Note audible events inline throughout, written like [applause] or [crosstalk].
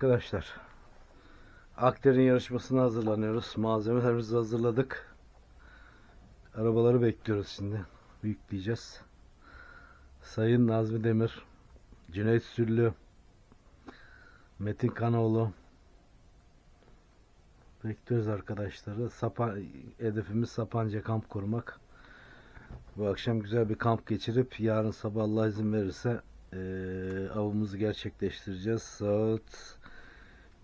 Arkadaşlar. Akder'in yarışmasına hazırlanıyoruz. Malzemelerimizi hazırladık. Arabaları bekliyoruz şimdi. Yükleyeceğiz. Sayın Nazmi Demir, Cüneyt Süllü, Metin Kanoğlu. Bekliyoruz arkadaşları. Sapan, hedefimiz Sapanca kamp kurmak. Bu akşam güzel bir kamp geçirip yarın sabah Allah izin verirse eee, avımızı gerçekleştireceğiz. Saat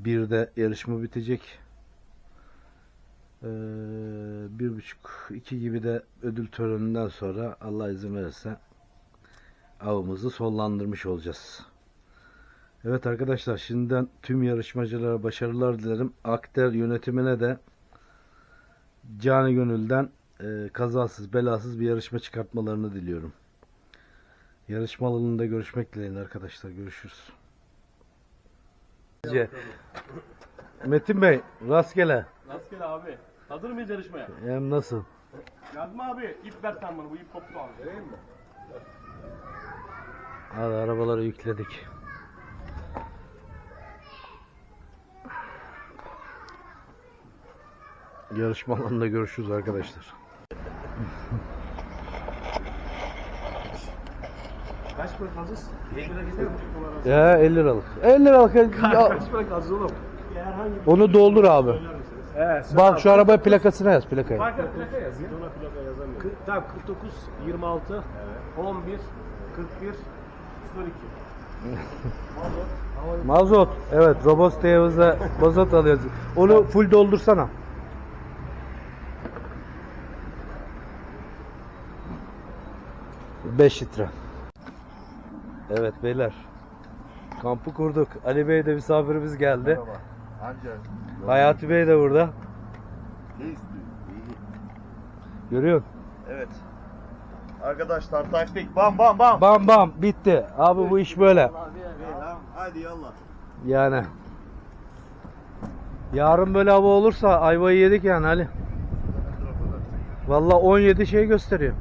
1'de yarışma bitecek. Eee, bir buçuk, iki gibi de ödül töreninden sonra Allah izin verirse avımızı sonlandırmış olacağız. Evet arkadaşlar şimdiden tüm yarışmacılara başarılar dilerim. Akter yönetimine de cani gönülden eee, kazasız belasız bir yarışma çıkartmalarını diliyorum. Yarışma alanında görüşmek dileğiyle arkadaşlar. Görüşürüz. Metin Bey rastgele. Rastgele abi. Hazır mıyız yarışmaya? Hem nasıl? Yazma abi. ip ver sen bana. Bu ip koptu abi. Vereyim mi? Hadi arabaları yükledik. Yarışma alanında görüşürüz arkadaşlar. [laughs] Kaç para kalacağız? 50 lira gidiyor mu? Ya 50 liralık. 50 liralık. Ya, Kaç para kalacağız oğlum? Herhangi bir onu doldur abi. Evet. Bak şu arabaya plakasına yaz plakayı. Fark et plaka yaz ya. Ona plaka yazamıyorum. Tamam 49, 26, 11, 41, 02. Mazot. Evet Robos Teyavuz'da mazot alıyoruz. Onu full doldursana. Beş litre. Evet beyler. Kampı kurduk. Ali Bey de misafirimiz geldi. Ancak Hayati Bey de burada. ne istiyor? Görüyorsun. Evet. Arkadaşlar taktik bam bam bam. Bam bam bitti. Abi bu iş böyle. Hadi yallah. Yani. Yarın böyle hava olursa ayvayı yedik yani Ali. Vallahi 17 şey gösteriyor.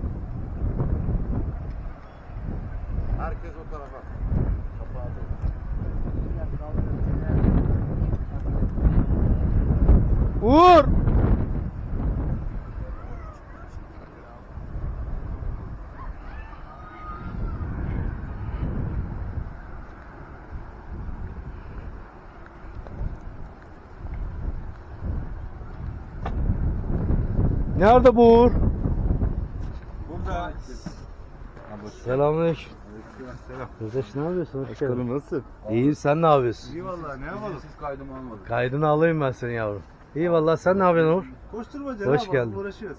Herkes o tarafa. Uğur! Nerede bu Uğur? Burada. Selamünaleyküm. Kardeş ne yapıyorsun? Hoş geldin. nasıl? İyiyim sen ne yapıyorsun? İyi vallahi ne yapalım? Siz kaydımı almadık. Kaydını alayım ben seni yavrum. İyi vallahi sen ne yapıyorsun Uğur? Koşturmaca Hoş ne geldin. uğraşıyoruz.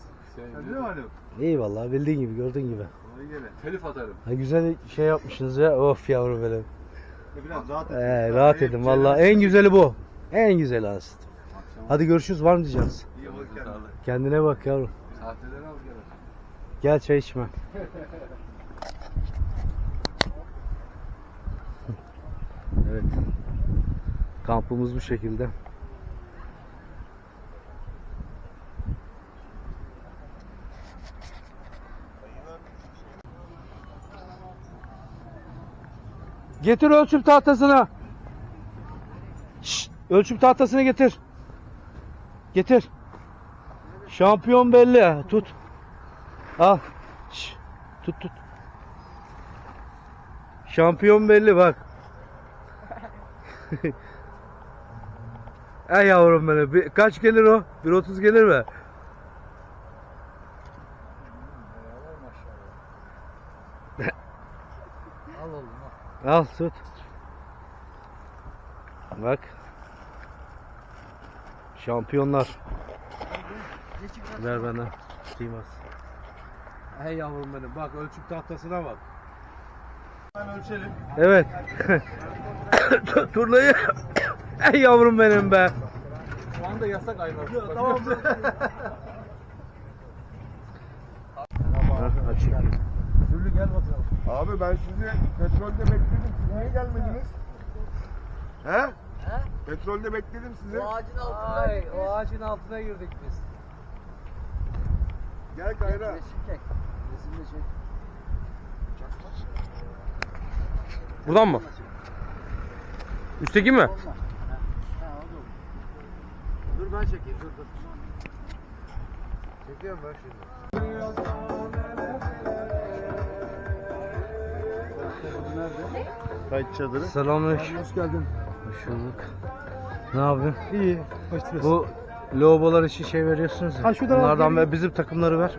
Hadi ne malum? İyi vallahi bildiğin gibi gördüğün gibi. Kolay gele. Telif atarım. Ha, güzel şey yapmışsınız ya. Of yavrum benim. Biraz rahat edin. Ee, rahat edin vallahi. En güzeli bu. En güzeli aslında. Hadi görüşürüz var mı diyeceğiz? İyi bak kendine. Kendine bak yavrum. Sahteleri al gel. Gel çay içme. [laughs] evet. Kampımız bu şekilde. Getir ölçüm tahtasını. Şşt, ölçüm tahtasını getir. Getir. Şampiyon belli. Tut. Al. Şş, Tut tut. Şampiyon belli bak. [laughs] Ey yavrum benim. Bir- kaç gelir o? 1.30 gelir mi? [laughs] Al oğlum al. Al tut. Bak. Şampiyonlar. Ver bana. Kıymaz. Hey yavrum benim. Bak ölçüm tahtasına bak. Ölçelim. Evet. [laughs] [coughs] Turlayı. [coughs] Ey yavrum benim be. Şu anda yasak ayvar. Tamam. [laughs] Açık. Türlü gel bakalım. Abi ben sizi petrolde bekledim. Siz niye gelmediniz? He? He? Petrolde bekledim sizi. O ağacın altına Ay, o ağacın altına girdik biz. Gel Kayra. Resim çek. Resim de çek. Buradan mı? Üstteki mi? Dur ben çekeyim dur dur. Çekiyorum ben şimdi. Kayıt çadırı. Selamünaleyküm. Hoş geldin. Hoş bulduk. Ne yapıyorsun? İyi. Hoş Bu logolar için şey veriyorsunuz ya. Ha, şuradan Bunlardan ver bizim takımları ver.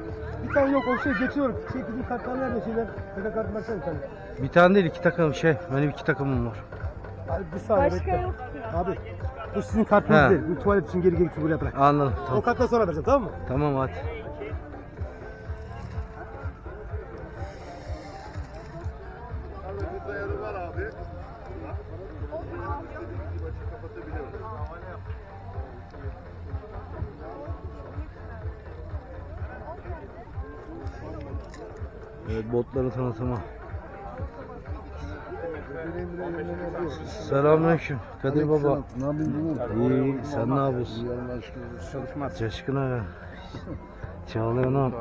Bir tane yok o şey geçiyorum. Şey bizim kartlar nerede şeyler? Kaka kart versene bir tane. Bir tane değil iki takım şey. Benim iki takımım var. Abi bir saniye Başka bekle. yok ki. Abi bu sizin kartınız He. değil. Bu tuvalet için geri geri buraya bırak. Anladım. O Tamam, karttan sonra vereceğim tamam mı? tamam hadi. Evet, botları tanıtıma. Selamünaleyküm. Kadir Baba. Ne İyi, sen ne yapıyorsun? Çalışmaz. Coşkun aga. Çağlayan o.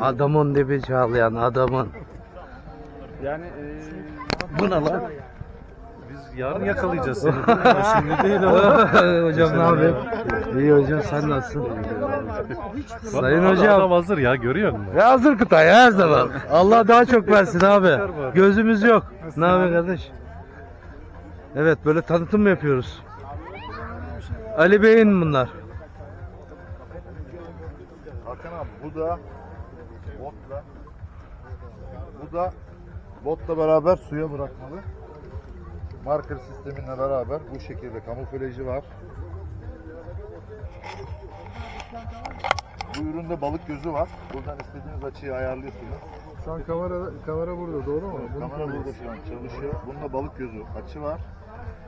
Adamın dibi çağlayan adamın. Yani eee Bu ne lan? biz yarın yakalayacağız seni. [laughs] Şimdi değil [laughs] hocam ne yapayım? İyi hocam sen nasılsın? Sayın Adam hocam. hazır ya görüyor musun? Ya hazır Kutay her zaman. [laughs] Allah daha çok versin abi. Gözümüz yok. Ne yapıyor kardeş? Evet böyle tanıtım mı yapıyoruz? Ali Bey'in bunlar. Hakan abi bu da botla bu da botla beraber suya bırakmalı. Marker sisteminle beraber bu şekilde kamuflajı var. Bu üründe balık gözü var. Buradan istediğiniz açıyı ayarlıyorsunuz. Şu an kamera kamera burada doğru mu? Bunu Kamera burada şu an çalışıyor. Bunda balık gözü açı var.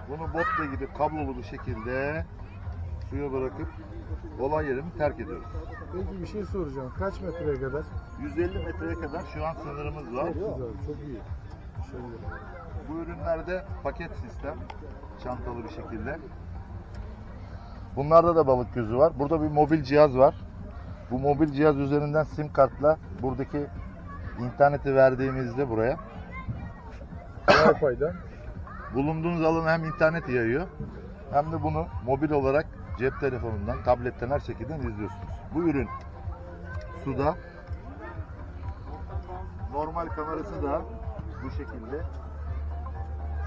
Bunu botla gidip kablolu bir şekilde suya bırakıp olay yerini terk ediyoruz. Peki bir şey soracağım. Kaç metreye kadar? 150 metreye kadar şu an sınırımız var. Güzel, çok iyi. Şöyle. Bu ürünlerde paket sistem, çantalı bir şekilde. Bunlarda da balık gözü var. Burada bir mobil cihaz var. Bu mobil cihaz üzerinden sim kartla buradaki interneti verdiğimizde buraya Wi-Fi'den. Bulunduğunuz alana hem internet yayıyor hem de bunu mobil olarak cep telefonundan, tabletten her şekilde izliyorsunuz. Bu ürün suda. Normal kamerası da bu şekilde.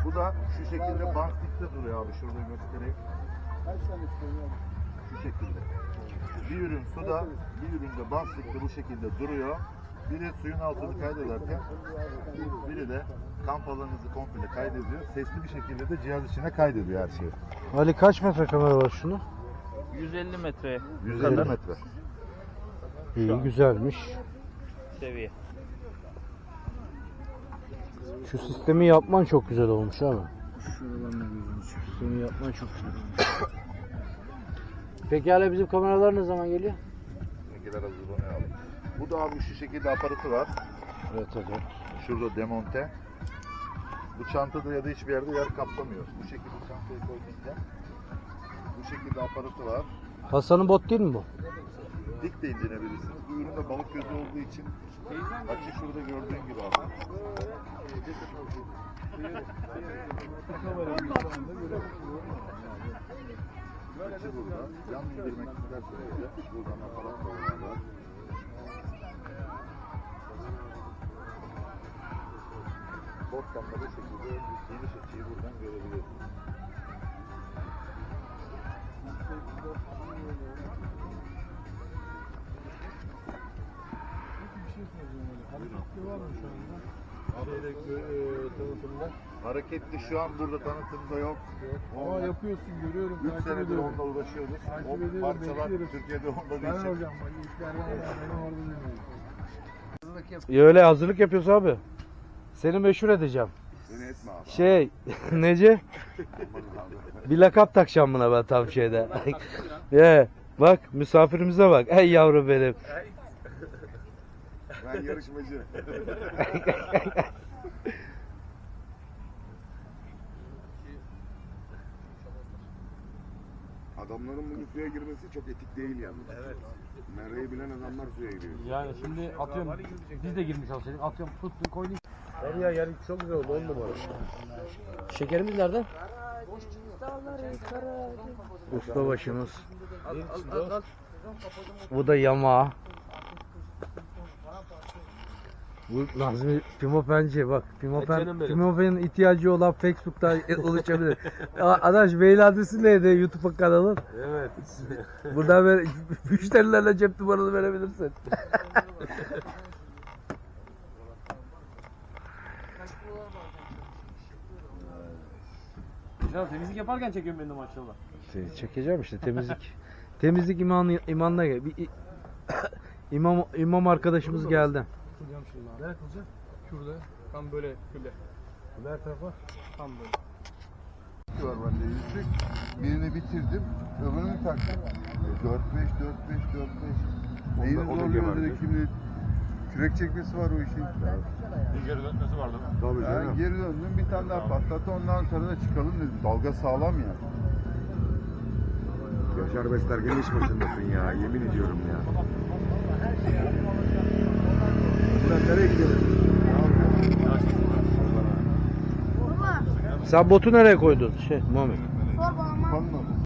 Bu da şu şekilde bandstick'te duruyor abi şurada göstereyim. Şu şekilde. Bir ürün suda, bir ürün de bandstick'te bu şekilde duruyor. Biri suyun altını kaydederken, biri de kamp alanınızı komple kaydediyor. Sesli bir şekilde de cihaz içine kaydediyor her şeyi. Ali kaç metre kamera var şunu? 150 metre 150 metre. İyi güzelmiş. seviye. Şu sistemi yapman çok güzel olmuş abi. Şu sistemi yapman çok güzel olmuş. Peki hala bizim kameralar ne zaman geliyor? Bilgiler hazırlanıyor abi. Bu da abi şu şekilde aparatı var. Evet hocam. Şurada demonte. Bu çantada ya da hiçbir yerde yer kaplamıyor. Bu şekilde çantayı koyduğunda bu şekilde aparatı var. Hasan'ın bot değil mi bu? Dik de indirebilirsiniz. Bu üründe balık gözü olduğu için açı şurada gördüğün gibi abi. Açı burada. Yan indirmek isterseniz de buradan aparatla beraber Bottan da bu şekilde geniş açıyı buradan şey öyle. Hareketli var mı şu anda? Şeyde, e, tanıtımda. Hareketli şu an burada tanıtımda yok. Ama yapıyorsun görüyorum. 3 takip senedir ediyorum. onunla uğraşıyoruz. Takip O parçalar. Türkiye'de olmadığı Ben için. hocam bak işlerden ya benim orada öyle hazırlık yapıyoruz abi. Seni meşhur edeceğim. Beni etme abi. Şey, [laughs] nece? Bir lakap takacağım buna ben tam şeyde. [laughs] Ye, bak misafirimize bak. Ey yavrum benim. Ben yarışmacı. Adamların bugün suya girmesi çok etik değil yani. Evet. Merve'yi bilen adamlar suya giriyor. Yani şimdi atıyorum biz de girmiş olsaydık atıyorum tuttun koydun. Ya yer çok güzel oldu on numara. Şekerimiz nerede? Ustabaşımız. Bu da yama. Bu Nazmi Pimapenci bak Pimapen, canım benim. Pimapen'in ihtiyacı olan Facebook'ta ulaşabilir. Adaş mail adresi neydi YouTube kanalın? Evet. Buradan ver, [laughs] müşterilerle cep numaranı verebilirsin. [laughs] Hocam temizlik yaparken çekiyorum beni de maşallah. Seni çekeceğim işte temizlik. [laughs] temizlik iman imanla gel. Bir i- [coughs] imam imam arkadaşımız geldi. Kılacağım şimdi abi. Nereye kılacak? Şurada. Tam böyle şöyle. Her tarafa. Tam böyle. var bende yüzük. Birini bitirdim. Öbürünü taktım. 4 5 4 5 4 5. Neyini zorluyor dedi şimdi. Kürek çekmesi var o işin. Geri dönmesi vardı. Tabii ben geri döndüm bir tane daha patlattı ondan sonra da çıkalım dedim. Dalga sağlam ya. Yaşar Beslergen iş başındasın ya. Yemin ediyorum ya. Sen nereye gidiyorsun? Sen botu nereye koydun? Şey Muhammed. Kanla mı?